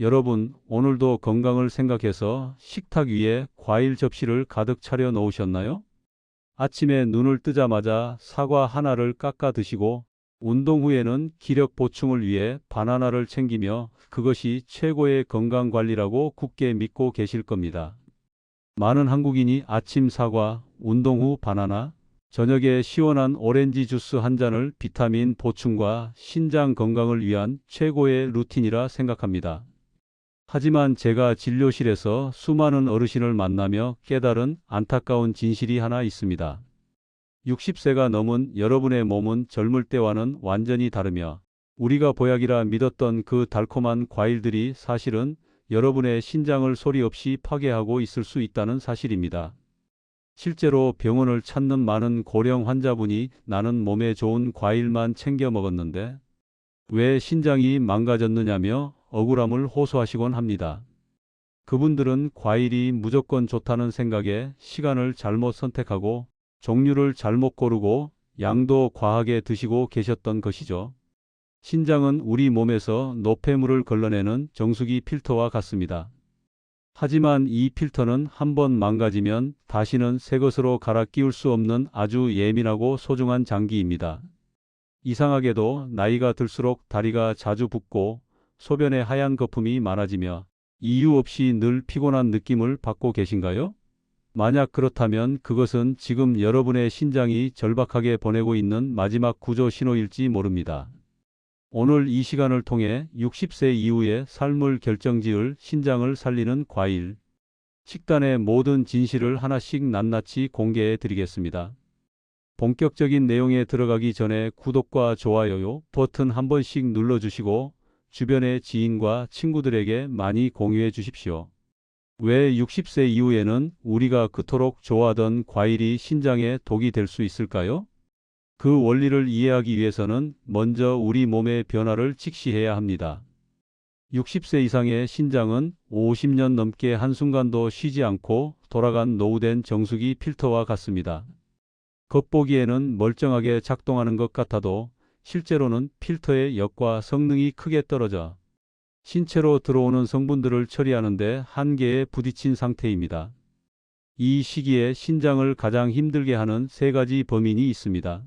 여러분, 오늘도 건강을 생각해서 식탁 위에 과일 접시를 가득 차려 놓으셨나요? 아침에 눈을 뜨자마자 사과 하나를 깎아 드시고 운동 후에는 기력 보충을 위해 바나나를 챙기며 그것이 최고의 건강 관리라고 굳게 믿고 계실 겁니다. 많은 한국인이 아침 사과, 운동 후 바나나, 저녁에 시원한 오렌지 주스 한 잔을 비타민 보충과 신장 건강을 위한 최고의 루틴이라 생각합니다. 하지만 제가 진료실에서 수많은 어르신을 만나며 깨달은 안타까운 진실이 하나 있습니다. 60세가 넘은 여러분의 몸은 젊을 때와는 완전히 다르며 우리가 보약이라 믿었던 그 달콤한 과일들이 사실은 여러분의 신장을 소리 없이 파괴하고 있을 수 있다는 사실입니다. 실제로 병원을 찾는 많은 고령 환자분이 나는 몸에 좋은 과일만 챙겨 먹었는데 왜 신장이 망가졌느냐며 억울함을 호소하시곤 합니다. 그분들은 과일이 무조건 좋다는 생각에 시간을 잘못 선택하고 종류를 잘못 고르고 양도 과하게 드시고 계셨던 것이죠. 신장은 우리 몸에서 노폐물을 걸러내는 정수기 필터와 같습니다. 하지만 이 필터는 한번 망가지면 다시는 새 것으로 갈아 끼울 수 없는 아주 예민하고 소중한 장기입니다. 이상하게도 나이가 들수록 다리가 자주 붓고 소변에 하얀 거품이 많아지며 이유 없이 늘 피곤한 느낌을 받고 계신가요? 만약 그렇다면 그것은 지금 여러분의 신장이 절박하게 보내고 있는 마지막 구조 신호일지 모릅니다. 오늘 이 시간을 통해 60세 이후의 삶을 결정지을 신장을 살리는 과일, 식단의 모든 진실을 하나씩 낱낱이 공개해 드리겠습니다. 본격적인 내용에 들어가기 전에 구독과 좋아요 버튼 한 번씩 눌러주시고 주변의 지인과 친구들에게 많이 공유해 주십시오. 왜 60세 이후에는 우리가 그토록 좋아하던 과일이 신장에 독이 될 수 있을까요? 그 원리를 이해하기 위해서는 먼저 우리 몸의 변화를 직시해야 합니다. 60세 이상의 신장은 50년 넘게 한순간도 쉬지 않고 돌아간 노후된 정수기 필터와 같습니다. 겉보기에는 멀쩡하게 작동하는 것 같아도 실제로는 필터의 역과 성능이 크게 떨어져 신체로 들어오는 성분들을 처리하는데 한계에 부딪힌 상태입니다. 이 시기에 신장을 가장 힘들게 하는 세 가지 범인이 있습니다.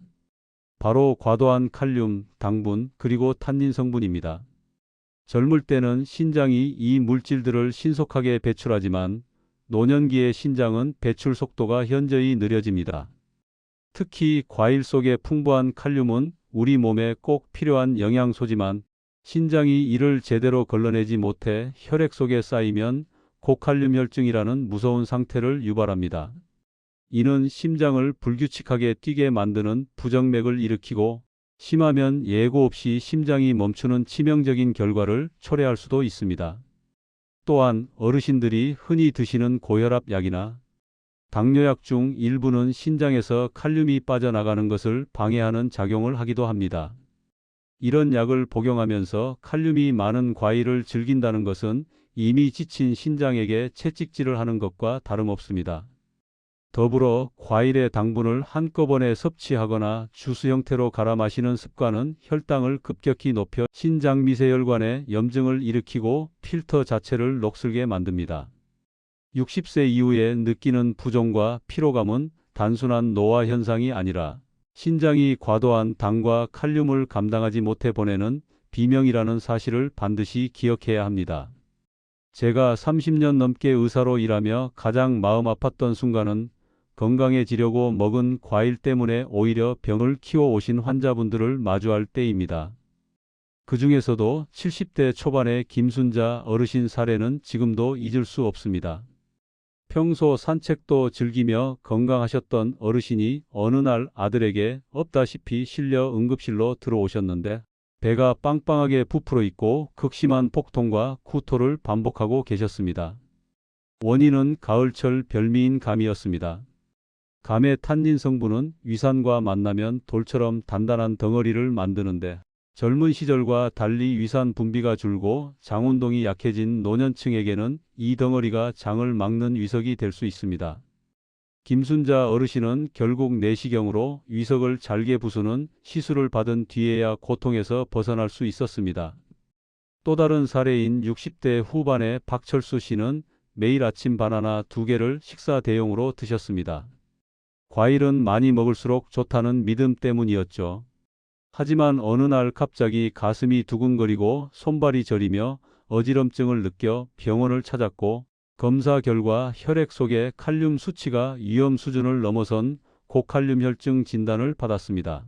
바로 과도한 칼륨, 당분, 그리고 탄닌 성분입니다. 젊을 때는 신장이 이 물질들을 신속하게 배출하지만 노년기의 신장은 배출 속도가 현저히 느려집니다. 특히 과일 속의 풍부한 칼륨은 우리 몸에 꼭 필요한 영양소지만 신장이 이를 제대로 걸러내지 못해 혈액 속에 쌓이면 고칼륨 혈증이라는 무서운 상태를 유발합니다. 이는 심장을 불규칙하게 뛰게 만드는 부정맥을 일으키고 심하면 예고 없이 심장이 멈추는 치명적인 결과를 초래할 수도 있습니다. 또한 어르신들이 흔히 드시는 고혈압 약이나 당뇨약 중 일부는 신장에서 칼륨이 빠져나가는 것을 방해하는 작용을 하기도 합니다. 이런 약을 복용하면서 칼륨이 많은 과일을 즐긴다는 것은 이미 지친 신장에게 채찍질을 하는 것과 다름없습니다. 더불어 과일의 당분을 한꺼번에 섭취하거나 주스 형태로 갈아 마시는 습관은 혈당을 급격히 높여 신장 미세혈관에 염증을 일으키고 필터 자체를 녹슬게 만듭니다. 60세 이후에 느끼는 부종과 피로감은 단순한 노화 현상이 아니라 신장이 과도한 당과 칼륨을 감당하지 못해 보내는 비명이라는 사실을 반드시 기억해야 합니다. 제가 30년 넘게 의사로 일하며 가장 마음 아팠던 순간은 건강해지려고 먹은 과일 때문에 오히려 병을 키워 오신 환자분들을 마주할 때입니다. 그 중에서도 70대 초반의 김순자 어르신 사례는 지금도 잊을 수 없습니다. 평소 산책도 즐기며 건강하셨던 어르신이 어느 날 아들에게 없다시피 실려 응급실로 들어오셨는데 배가 빵빵하게 부풀어 있고 극심한 폭통과 구토를 반복하고 계셨습니다. 원인은 가을철 별미인 감이었습니다. 감의 탄닌 성분은 위산과 만나면 돌처럼 단단한 덩어리를 만드는데 젊은 시절과 달리 위산 분비가 줄고 장 운동이 약해진 노년층에게는 이 덩어리가 장을 막는 위석이 될 수 있습니다. 김순자 어르신은 결국 내시경으로 위석을 잘게 부수는 시술을 받은 뒤에야 고통에서 벗어날 수 있었습니다. 또 다른 사례인 60대 후반의 박철수 씨는 매일 아침 바나나 두 개를 식사 대용으로 드셨습니다. 과일은 많이 먹을수록 좋다는 믿음 때문이었죠. 하지만 어느 날 갑자기 가슴이 두근거리고 손발이 저리며 어지럼증을 느껴 병원을 찾았고 검사 결과 혈액 속의 칼륨 수치가 위험 수준을 넘어선 고칼륨 혈증 진단을 받았습니다.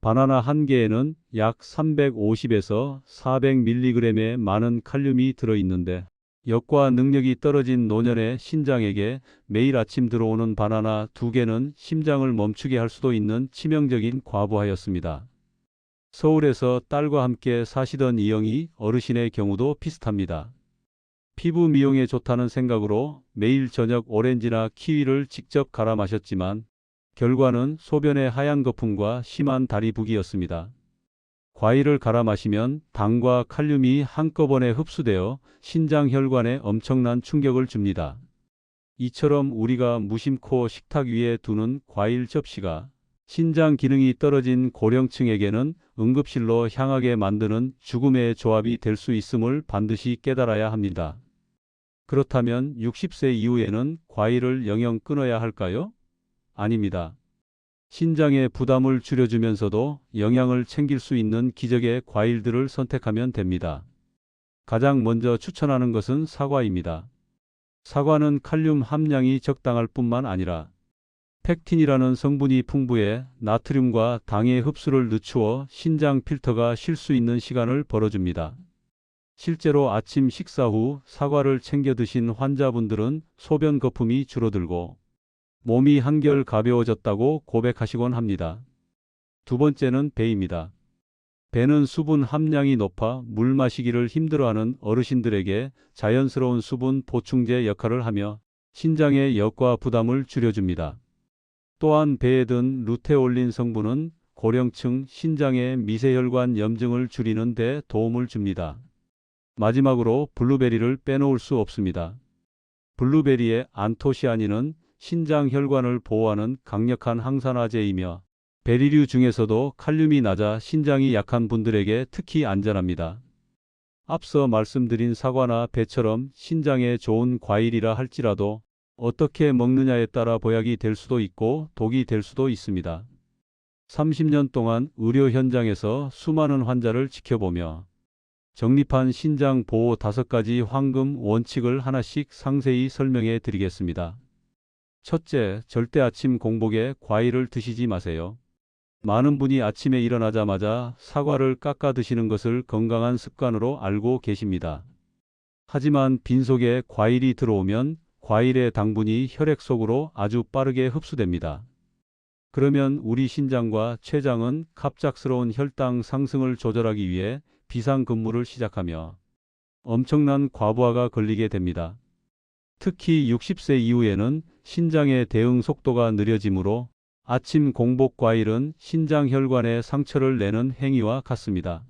바나나 한 개에는 약 350에서 400mg의 많은 칼륨이 들어있는데 역과 능력이 떨어진 노년의 신장에게 매일 아침 들어오는 바나나 두 개는 심장을 멈추게 할 수도 있는 치명적인 과부하였습니다. 서울에서 딸과 함께 사시던 이영희 어르신의 경우도 비슷합니다. 피부 미용에 좋다는 생각으로 매일 저녁 오렌지나 키위를 직접 갈아 마셨지만 결과는 소변의 하얀 거품과 심한 다리 붓기였습니다. 과일을 갈아 마시면 당과 칼륨이 한꺼번에 흡수되어 신장 혈관에 엄청난 충격을 줍니다. 이처럼 우리가 무심코 식탁 위에 두는 과일 접시가 신장 기능이 떨어진 고령층에게는 응급실로 향하게 만드는 죽음의 조합이 될 수 있음을 반드시 깨달아야 합니다. 그렇다면 60세 이후에는 과일을 영영 끊어야 할까요? 아닙니다. 신장의 부담을 줄여주면서도 영양을 챙길 수 있는 기적의 과일들을 선택하면 됩니다. 가장 먼저 추천하는 것은 사과입니다. 사과는 칼륨 함량이 적당할 뿐만 아니라 펙틴이라는 성분이 풍부해 나트륨과 당의 흡수를 늦추어 신장 필터가 쉴 수 있는 시간을 벌어줍니다. 실제로 아침 식사 후 사과를 챙겨 드신 환자분들은 소변 거품이 줄어들고 몸이 한결 가벼워졌다고 고백하시곤 합니다. 두 번째는 배입니다. 배는 수분 함량이 높아 물 마시기를 힘들어하는 어르신들에게 자연스러운 수분 보충제 역할을 하며 신장의 역과 부담을 줄여줍니다. 또한 배에 든 루테올린 성분은 고령층 신장의 미세혈관 염증을 줄이는 데 도움을 줍니다. 마지막으로 블루베리를 빼놓을 수 없습니다. 블루베리의 안토시아닌은 신장 혈관을 보호하는 강력한 항산화제이며 베리류 중에서도 칼륨이 낮아 신장이 약한 분들에게 특히 안전합니다. 앞서 말씀드린 사과나 배처럼 신장에 좋은 과일이라 할지라도 어떻게 먹느냐에 따라 보약이 될 수도 있고 독이 될 수도 있습니다. 30년 동안 의료 현장에서 수많은 환자를 지켜보며 정립한 신장 보호 다섯 가지 황금 원칙을 하나씩 상세히 설명해 드리겠습니다. 첫째, 절대 아침 공복에 과일을 드시지 마세요. 많은 분이 아침에 일어나자마자 사과를 깎아 드시는 것을 건강한 습관으로 알고 계십니다. 하지만 빈속에 과일이 들어오면 과일의 당분이 혈액 속으로 아주 빠르게 흡수됩니다. 그러면 우리 신장과 췌장은 갑작스러운 혈당 상승을 조절하기 위해 비상근무를 시작하며 엄청난 과부하가 걸리게 됩니다. 특히 60세 이후에는 신장의 대응 속도가 느려지므로 아침 공복 과일은 신장 혈관에 상처를 내는 행위와 같습니다.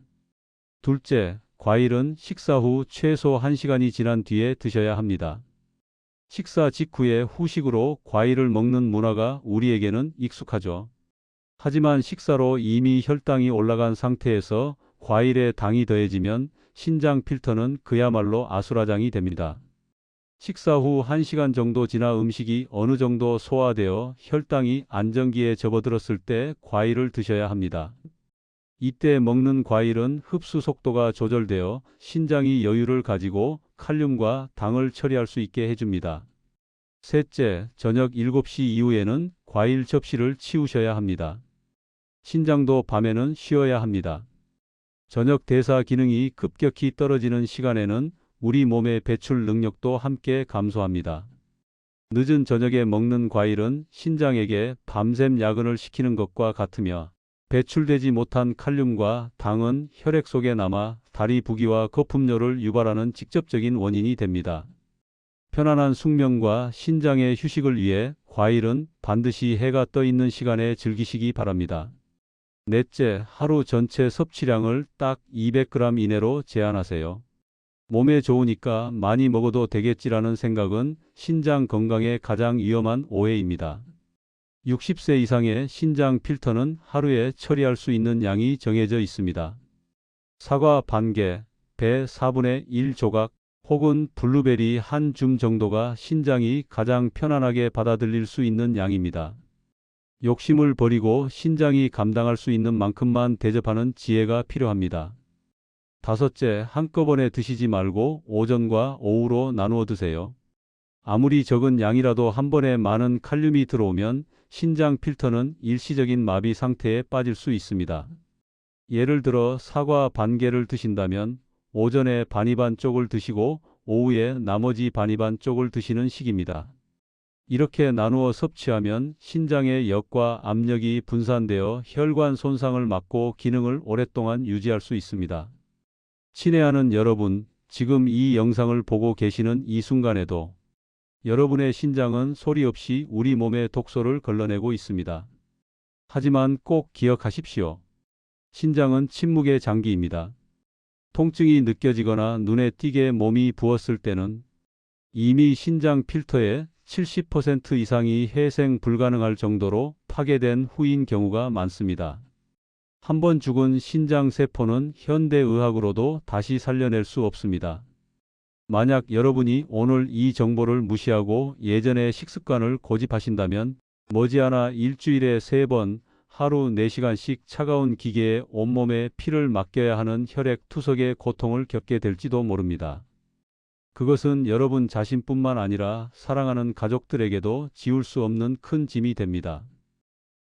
둘째, 과일은 식사 후 최소 1시간이 지난 뒤에 드셔야 합니다. 식사 직후에 후식으로 과일을 먹는 문화가 우리에게는 익숙하죠. 하지만 식사로 이미 혈당이 올라간 상태에서 과일에 당이 더해지면 신장 필터는 그야말로 아수라장이 됩니다. 식사 후 1시간 정도 지나 음식이 어느 정도 소화되어 혈당이 안정기에 접어들었을 때 과일을 드셔야 합니다. 이때 먹는 과일은 흡수 속도가 조절되어 신장이 여유를 가지고 칼륨과 당을 처리할 수 있게 해줍니다. 셋째, 저녁 7시 이후에는 과일 접시를 치우셔야 합니다. 신장도 밤에는 쉬어야 합니다. 저녁 대사 기능이 급격히 떨어지는 시간에는 우리 몸의 배출 능력도 함께 감소합니다. 늦은 저녁에 먹는 과일은 신장에게 밤샘 야근을 시키는 것과 같으며 배출되지 못한 칼륨과 당은 혈액 속에 남아 다리 부기와 거품료를 유발하는 직접적인 원인이 됩니다. 편안한 숙면과 신장의 휴식을 위해 과일은 반드시 해가 떠 있는 시간에 즐기시기 바랍니다. 넷째, 하루 전체 섭취량을 딱 200g 이내로 제한하세요. 몸에 좋으니까 많이 먹어도 되겠지라는 생각은 신장 건강에 가장 위험한 오해입니다. 60세 이상의 신장 필터는 하루에 처리할 수 있는 양이 정해져 있습니다. 사과 반 개, 배 4분의 1 조각 혹은 블루베리 한 줌 정도가 신장이 가장 편안하게 받아들일 수 있는 양입니다. 욕심을 버리고 신장이 감당할 수 있는 만큼만 대접하는 지혜가 필요합니다. 다섯째, 한꺼번에 드시지 말고 오전과 오후로 나누어 드세요. 아무리 적은 양이라도 한 번에 많은 칼륨이 들어오면 신장 필터는 일시적인 마비 상태에 빠질 수 있습니다. 예를 들어 사과 반 개를 드신다면 오전에 반이반 쪽을 드시고 오후에 나머지 반이반 쪽을 드시는 식입니다. 이렇게 나누어 섭취하면 신장의 역과 압력이 분산되어 혈관 손상을 막고 기능을 오랫동안 유지할 수 있습니다. 친애하는 여러분, 지금 이 영상을 보고 계시는 이 순간에도 여러분의 신장은 소리 없이 우리 몸의 독소를 걸러내고 있습니다. 하지만 꼭 기억하십시오. 신장은 침묵의 장기입니다. 통증이 느껴지거나 눈에 띄게 몸이 부었을 때는 이미 신장 필터의 70% 이상이 회생 불가능할 정도로 파괴된 후인 경우가 많습니다. 한 번 죽은 신장 세포는 현대의학으로도 다시 살려낼 수 없습니다. 만약 여러분이 오늘 이 정보를 무시하고 예전의 식습관을 고집하신다면 머지않아 일주일에 세번 하루 4시간씩 차가운 기계에 온몸에 피를 맡겨야 하는 혈액 투석의 고통을 겪게 될지도 모릅니다. 그것은 여러분 자신뿐만 아니라 사랑하는 가족들에게도 지울 수 없는 큰 짐이 됩니다.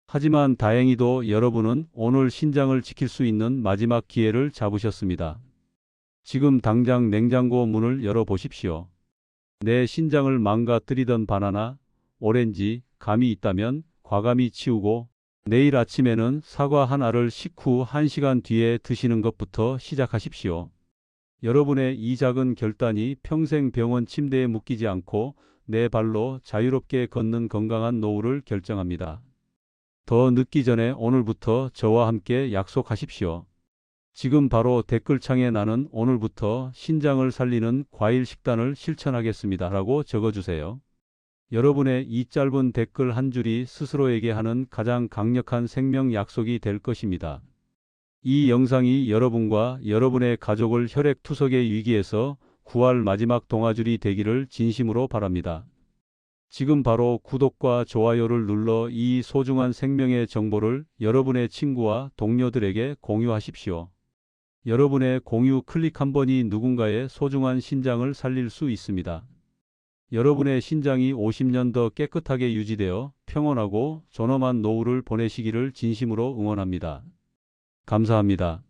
하지만 다행히도 여러분은 오늘 신장을 지킬 수 있는 마지막 기회를 잡으셨습니다. 지금 당장 냉장고 문을 열어 보십시오. 내 신장을 망가뜨리던 바나나, 오렌지, 감이 있다면 과감히 치우고 내일 아침에는 사과 하나를 식후 1시간 뒤에 드시는 것부터 시작하십시오. 여러분의 이 작은 결단이 평생 병원 침대에 묶이지 않고 내 발로 자유롭게 걷는 건강한 노후를 결정합니다. 더 늦기 전에 오늘부터 저와 함께 약속하십시오. 지금 바로 댓글창에 나는 오늘부터 신장을 살리는 과일 식단을 실천하겠습니다. 라고 적어주세요. 여러분의 이 짧은 댓글 한 줄이 스스로에게 하는 가장 강력한 생명 약속이 될 것입니다. 이 영상이 여러분과 여러분의 가족을 혈액 투석의 위기에서 구할 마지막 동아줄이 되기를 진심으로 바랍니다. 지금 바로 구독과 좋아요를 눌러 이 소중한 생명의 정보를 여러분의 친구와 동료들에게 공유하십시오. 여러분의 공유 클릭 한 번이 누군가의 소중한 신장을 살릴 수 있습니다. 여러분의 신장이 50년 더 깨끗하게 유지되어 평온하고 존엄한 노후를 보내시기를 진심으로 응원합니다. 감사합니다.